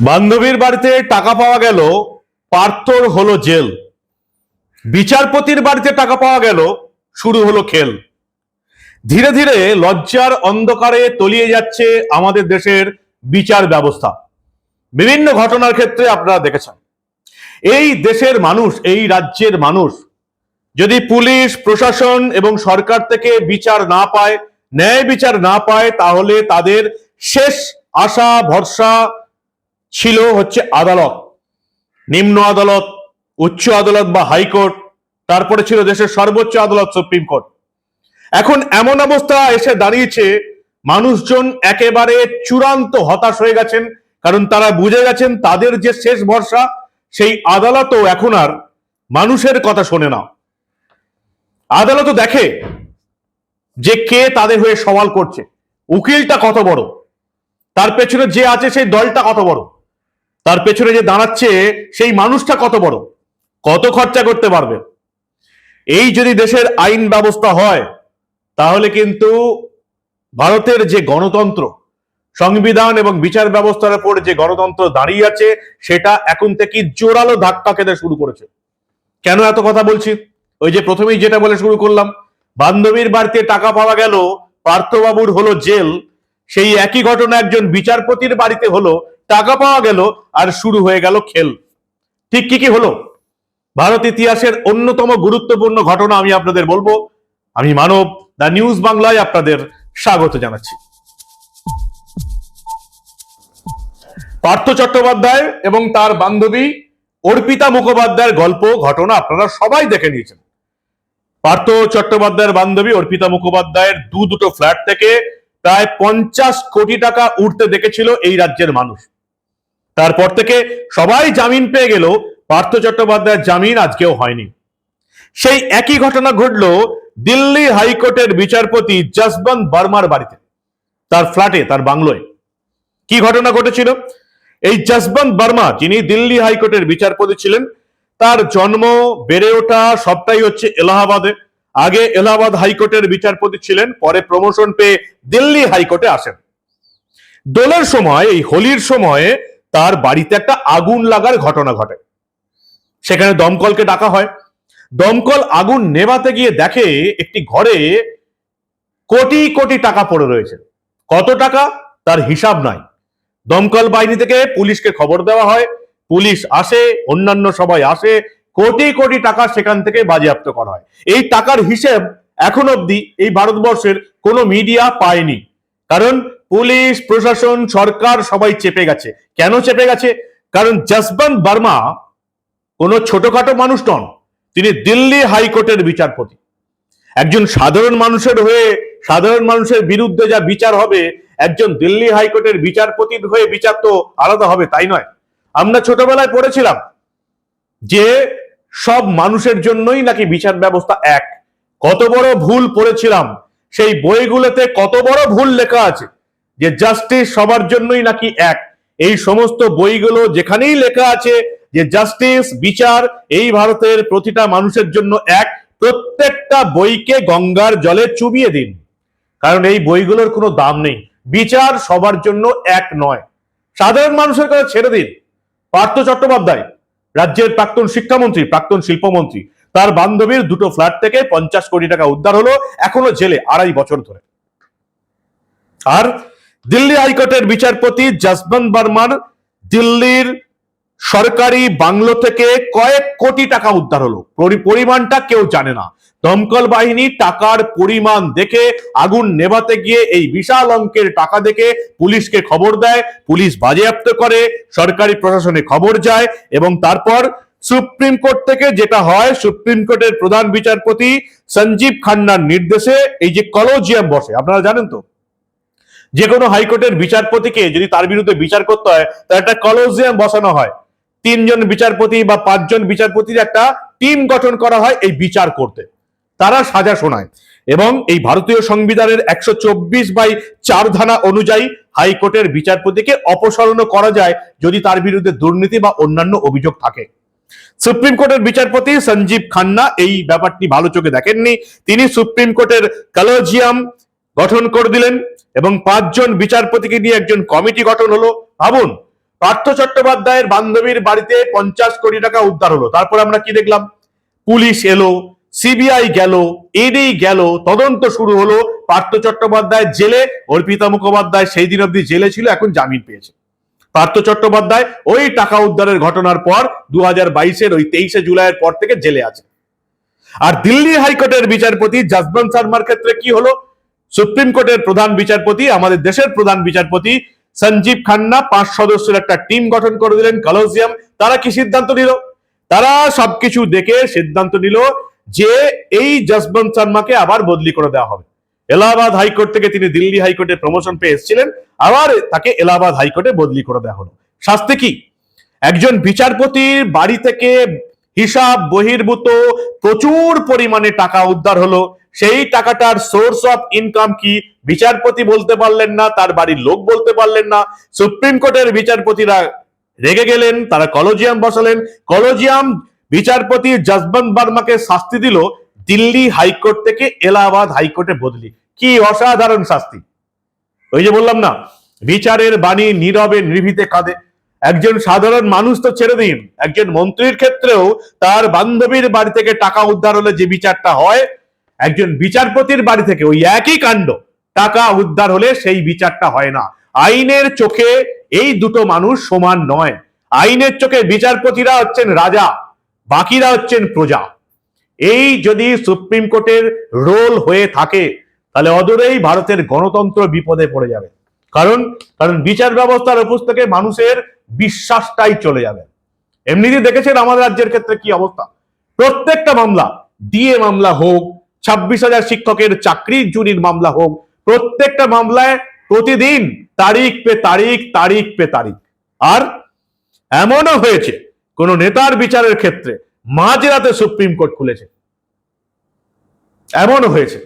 বান্ধবীর বাড়িতে টাকা পাওয়া গেল, পার্থর হলো জেল। বিচারপতির বাড়িতে টাকা পাওয়া গেল, শুরু হলো খেল। ধীরে ধীরে লজ্জার অন্ধকারে তলিয়ে যাচ্ছে আমাদের দেশের বিচার ব্যবস্থা। বিভিন্ন ঘটনার ক্ষেত্রে আপনারা দেখেছেন। এই দেশের মানুষ, এই রাজ্যের মানুষ, যদি পুলিশ, প্রশাসন এবং সরকার থেকে বিচার না পায়, ন্যায় বিচার না পায়, তাহলে তাদের শেষ আশা, ভরসা ছিল হচ্ছে আদালত, নিম্ন আদালত, উচ্চ আদালত বা হাইকোর্ট, তারপরে ছিল দেশের সর্বোচ্চ আদালত, সুপ্রিম কোর্ট। এখন এমন অবস্থা এসে দাঁড়িয়েছে, মানুষজন একেবারে চূড়ান্ত হতাশ হয়ে গেছেন, কারণ তারা বুঝে গেছেন তাদের যে শেষ ভরসা, সেই আদালতও এখন আর মানুষের কথা শোনে না। আদালতও দেখে যে কে তাদের হয়ে সওয়াল করছে। উকিলটা কত বড়? তার পেছনে যে আছে সেই দলটা কত বড়? তার পেছনে যে দাঁড়াচ্ছে, সেই মানুষটা কত বড়? কত খরচা করতে পারবে? এই যদি দেশের আইন ব্যবস্থা হয়, তাহলে কিন্তু ভারতের যে গণতন্ত্র, সংবিধান এবং বিচার ব্যবস্থার উপর যে গণতন্ত্র দাঁড়িয়ে আছে, সেটা এখন থেকে জোরালো ধাক্কা খেতে শুরু করেছে। কেন এত কথা বলছি? ওই যে প্রথমেই যেটা বলে শুরু করলাম, বান্ধবীর বাড়িতে টাকা পাওয়া গেল, পার্থবাবুর হলো জেল, সেই একই ঘটনা একজন বিচারপতির বাড়িতে হলো টাকা পাওয়া গেল আর শুরু হয়ে গেল খেল। ঠিক কি কি হলো? ভারত ইতিহাসের অন্যতম গুরুত্বপূর্ণ ঘটনা আমি আপনাদের বলব। আমি মানব দা নিউজ বাংলায় আপনাদের স্বাগত জানাচ্ছি। পার্থ চট্টোপাধ্যায় এবং তার বান্ধবী অর্পিতা মুখোপাধ্যায়ের গল্প, ঘটনা আপনারা সবাই দেখে নিয়েছেন। পার্থ চট্টোপাধ্যায়ের বান্ধবী অর্পিতা মুখোপাধ্যায়ের দু দুটো ফ্ল্যাট থেকে প্রায় পঞ্চাশ কোটি টাকা উঠতে দেখেছিল এই রাজ্যের মানুষ। তারপর থেকে সবাই জামিন পেয়ে গেল। পার্থ চট্টোপাধ্যায়ের জামিন আজকেও হয়নি। সেই একই ঘটনা ঘটল দিল্লি হাইকোর্টের বিচারপতি জসবন্ত বর্মার বাড়িতে, তার ফ্ল্যাটে তার বাংলোয়। কি ঘটনা ঘটেছিল? এই জসবন্ত বর্মা, যিনি দিল্লি হাইকোর্টের বিচারপতি ছিলেন, তার জন্ম বেড়ে ওঠা সবটাই হচ্ছে এলাহাবাদে। আগে এলাহাবাদ হাইকোর্টের বিচারপতি ছিলেন, পরে প্রমোশন পেয়ে দিল্লি হাইকোর্টে আসেন। দোলের সময়, এই হোলির সময়ে তার বাড়িতে একটা আগুন লাগার ঘটনা ঘটে। সেখানে দমকলকে ডাকা হয়। দমকল আগুন নেভাতে গিয়ে দেখে একটি ঘরে কোটি কোটি টাকা পড়ে রয়েছে। কত টাকা? তার হিসাব নাই। দমকল বাহিনী থেকে পুলিশকে খবর দেওয়া হয়। পুলিশ আসে, অন্যান্য সবাই আসে, কোটি কোটি টাকা সেখান থেকে বাজেয়াপ্ত করা হয়। এই টাকার হিসেব এখন অবধি এই ভারতবর্ষের কোনো মিডিয়া পায়নি। কারণ পুলিশ, প্রশাসন, সরকার সবাই চেপে গেছে। কেন চেপে গেছে? কারণ জসবন্ত বর্মা কোনো ছোটখাটো মানুষ নন। তিনি দিল্লি হাইকোর্টের বিচারপতি। একজন সাধারণ মানুষের হয়ে, সাধারণ মানুষের বিরুদ্ধে যা বিচার হবে, একজন দিল্লি হাইকোর্টের বিচারপতির হয়ে বিচার তো আলাদা হবে, তাই নয়। আমরা ছোটবেলায় পড়েছিলাম যে সব মানুষের জন্যই নাকি বিচার ব্যবস্থা এক। কত বড় ভুল পড়েছিলাম, সেই বইগুলোতে কত বড় ভুল লেখা আছে। যে জাস্টিস সবার জন্যই নাকি এক। এই সমস্ত বইগুলো যেখানেই লেখা আছে যে জাস্টিস বিচার, এই ভারতের প্রতিটা মানুষের জন্য এক। প্রত্যেকটা বইকে গঙ্গার জলে চুবিয়ে দিন। কারণ এই বইগুলোর কোনো দাম নেই। বিচার সবার জন্য এক নয়। সাধারণ মানুষের কথা ছেড়ে দিন। পার্থ চট্টোপাধ্যায়, রাজ্যের প্রাক্তন শিক্ষামন্ত্রী, প্রাক্তন শিল্পমন্ত্রী, তার বান্ধবীর দুটো ফ্ল্যাট থেকে পঞ্চাশ কোটি টাকা উদ্ধার হলো এখনও জেলে আড়াই বছর ধরে। আর দিল্লি হাইকোর্টের বিচারপতি জসবন্ত বর্মার দিল্লির সরকারি বাংলো থেকে কয়েক কোটি টাকা উদ্ধার হলো। পরি- পরিমাণটা কেউ জানে না। দমকল বাহিনী টাকার পরিমাণ দেখে আগুন নেভাতে গিয়ে এই বিশাল অঙ্কের টাকা দেখে পুলিশকে খবর দেয়। পুলিশ বাজেয়াপ্ত করে, সরকারি প্রশাসনে খবর যায় এবং তারপর সুপ্রিম কোর্ট থেকে যেটা হয়, সুপ্রিম কোর্টের প্রধান বিচারপতি সঞ্জীব খান্নার নির্দেশে এই যে কলোজিয়াম বসে। আপনারা জানেন তো? যে কোনো হাইকোর্টের বিচারপতিকে যদি তার বিরুদ্ধে বিচার করতে হয়, তার একটা কলোজিয়াম বসানো হয়। তিনজন বিচারপতি বা পাঁচজন বিচারপতির একটা টিম গঠন করা হয় এই বিচার করতে। তারা সাজা শোনায়। এবং এই ভারতীয় সংবিধানের একশো চব্বিশ বাই চার ধারা অনুযায়ী হাইকোর্টের বিচারপতিকে অপসারণ করা যায় যদি তার বিরুদ্ধে দুর্নীতি বা অন্যান্য অভিযোগ থাকে। সুপ্রিম কোর্টের বিচারপতি সঞ্জীব খান্না এই ব্যাপারটি ভালো চোখে দেখেননি। তিনি সুপ্রিম কোর্টের কলোজিয়াম গঠন করে দিলেন। এবং পাঁচজন বিচারপতিকে নিয়ে একজন কমিটি গঠন হলো। ভাবুন, পার্থ চট্টোপাধ্যায়ের বান্ধবীর বাড়িতে পঞ্চাশ কোটি টাকা উদ্ধার হলো। তারপর আমরা কি দেখলাম? পুলিশ এলো, সিবিআই গেল ইডি গেল, তদন্ত শুরু হলো। পার্থ চট্টোপাধ্যায় জেলে, অর্পিতা মুখোপাধ্যায় সেই দিন অব্দি জেলে ছিল, এখন জামিন পেয়েছে। পার্থ চট্টোপাধ্যায় ওই টাকা উদ্ধারের ঘটনার পর দু হাজার বাইশের ওই তেইশে জুলাইয়ের পর থেকে জেলে আছে। আর দিল্লি হাইকোর্টের বিচারপতি জসবন্ত শর্মার ক্ষেত্রে কি হলো? সুপ্রিম কোর্টের প্রধান বিচারপতি, আমাদের দেশের প্রধান বিচারপতি সঞ্জীব খান্না, পাঁচ সদস্যের একটা টিম গঠন করে দিলেন কলোজিয়াম তারা কি সিদ্ধান্ত নিল? তারা সবকিছু দেখে সিদ্ধান্ত নিল যে এই জসবন্ত শর্মাকে আবার বদলি করে দেওয়া হবে। এলাহাবাদ হাইকোর্ট থেকে তিনি দিল্লি হাইকোর্টে প্রমোশন পেয়ে এসেছিলেন, আবার তাকে এলাহাবাদ হাইকোর্টে বদলি করে দেওয়া হলো। শাস্তি কি? একজন বিচারপতির বাড়ি থেকে হিসাব বহির্ভূত প্রচুর পরিমাণে টাকা উদ্ধার হলো। সেই টাকাটার সোর্স অফ ইনকাম কি? বিচারপতি বলতে পারলেন না, তার বাড়ির লোক বলতে পারলেন না। সুপ্রিম কোর্টের বিচারপতিরা রেগে গেলেন, তারা কলোজিয়াম বসালেন। কলোজিয়াম বিচারপতি জসবন্ত বার্মাকে শাস্তি দিল, দিল্লি হাইকোর্ট থেকে এলাহাবাদ হাইকোর্টে বদলি। কি অসাধারণ শাস্তি। ওই যে বললাম না, বিচারের বাণী নীরবে নির্ভীতে কাঁদে। একজন সাধারণ মানুষ তো ছেড়ে দিন। একজন মন্ত্রীর ক্ষেত্রেও তার বান্ধবীর বাড়ি থেকে টাকা উদ্ধার হলে যে বিচারটা হয়, একজন বিচারপতির বাড়ি থেকে ওই একই কাণ্ড, টাকা উদ্ধার হলে সেই বিচারটা হয় না। আইনের চোখে এই দুটো মানুষ সমান নয়। আইনের চোখে বিচারপতিরা হচ্ছেন রাজা, বাকিরা হচ্ছেন প্রজা। এই যদি সুপ্রিম কোর্টের রোল হয়ে থাকে, তাহলে অদূরেই ভারতের গণতন্ত্র বিপদে পড়ে যাবে। কারণ কারণ বিচার ব্যবস্থার উপর থেকে মানুষের বিশ্বাসটাই চলে যাবে। এমনিতে দেখেছেন আমাদের রাজ্যের ক্ষেত্রে কি অবস্থা? প্রত্যেকটা মামলা, ডিএ মামলা হোক, ছাব্বিশ হাজার শিক্ষকের চাকরি চুরির মামলা হোক, প্রত্যেকটা মামলায় প্রতিদিন তারিখ পে তারিখ তারিখ পে তারিখ। আর এমনও হয়েছে, কোন নেতার বিচারের ক্ষেত্রে মাঝরাতে সুপ্রিম কোর্ট খুলেছে। এমনও হয়েছে।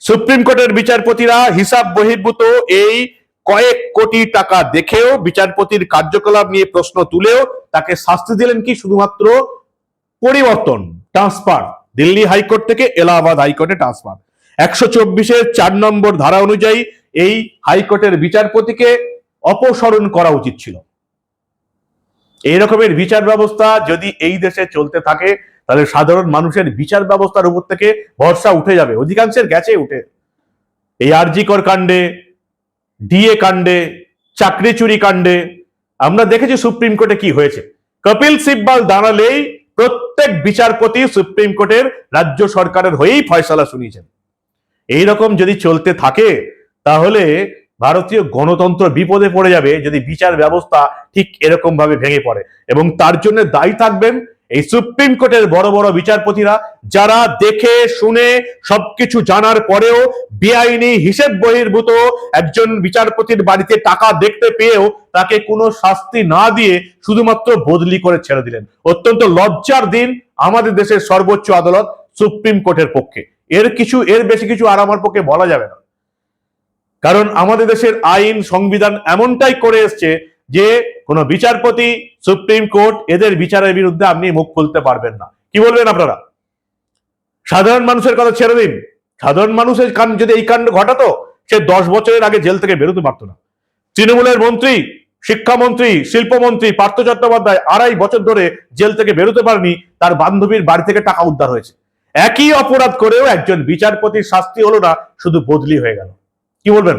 সুপ্রিম কোর্টের বিচারপতিরা হিসাব বহির্ভূত এই কয়েক কোটি টাকা দেখেও বিচারপতির কার্যকলাপ নিয়ে প্রশ্ন তুলেও তাকে শাস্তি দিলেন কি শুধুমাত্র পরিবর্তন ট্রান্সফার দিল্লি হাইকোর্ট থেকে এলাহাবাদ হাইকোর্টে ট্রান্সফার একশো চব্বিশের চার নম্বর ধারা অনুযায়ী এই হাইকোর্টের বিচারপতিকে অপসারণ করা উচিত ছিল। এই রকমের বিচার ব্যবস্থা যদি এই দেশে চলতে থাকে, তাহলে সাধারণ মানুষের বিচার ব্যবস্থার উপর থেকে ভরসা উঠে যাবে, অধিকাংশের গেছে উঠে। এই আরজিকর কাণ্ডে ডিএ কাণ্ডে, চাকরি চুরি কাণ্ডে, আমরা দেখেছি সুপ্রিম কোর্টে কি হয়েছে। কপিল সিব্বাল দাঁড়ালেই প্রত্যেক বিচারপতি সুপ্রিম কোর্টের রাজ্য সরকারের হয়েই ফয়সালা শুনিয়েছেন। এই রকম যদি চলতে থাকে, তাহলে ভারতীয় গণতন্ত্র বিপদে পড়ে যাবে যদি বিচার ব্যবস্থা ঠিক এরকম ভাবে ভেঙে পড়ে। এবং তার জন্য দায়ী থাকবেন এই সুপ্রিম কোর্টের বড় বড় বিচারপতিরা যারা দেখে, শুনে, সবকিছু জানার পরেও বেআইনি হিসেব বহির্ভূত একজন বিচারপতির বাড়িতে টাকা দেখতে পেয়েও তাকে কোনো শাস্তি না দিয়ে শুধুমাত্র বদলি করে ছেড়ে দিলেন। অত্যন্ত লজ্জার দিন আমাদের দেশের সর্বোচ্চ আদালত সুপ্রিম কোর্টের পক্ষে। এর কিছু, এর বেশি কিছু আর আমার পক্ষে বলা যাবে না। কারণ আমাদের দেশের আইন, সংবিধান এমনটাই করে এসছে যে কোনো বিচারপতি, সুপ্রিম কোর্ট, এদের বিচারের বিরুদ্ধে আপনি মুখ খুলতে পারবেন না। কি বলবেন আপনারা? সাধারণ মানুষের কথা ছেড়ে দিন। সাধারণ মানুষের কান যদি এই কাণ্ড ঘটাতো, সে দশ বছরের আগে জেল থেকে বেরোতে পারতো না। তৃণমূলের মন্ত্রী, শিক্ষামন্ত্রী, শিল্পমন্ত্রী, পার্থ চট্টোপাধ্যায় আড়াই বছর ধরে জেল থেকে বেরোতে পারেনি, তার বান্ধবীর বাড়ি থেকে টাকা উদ্ধার হয়েছে। একই অপরাধ করেও একজন বিচারপতির শাস্তি হলো না, শুধু বদলি হয়ে গেল। কি বলবেন?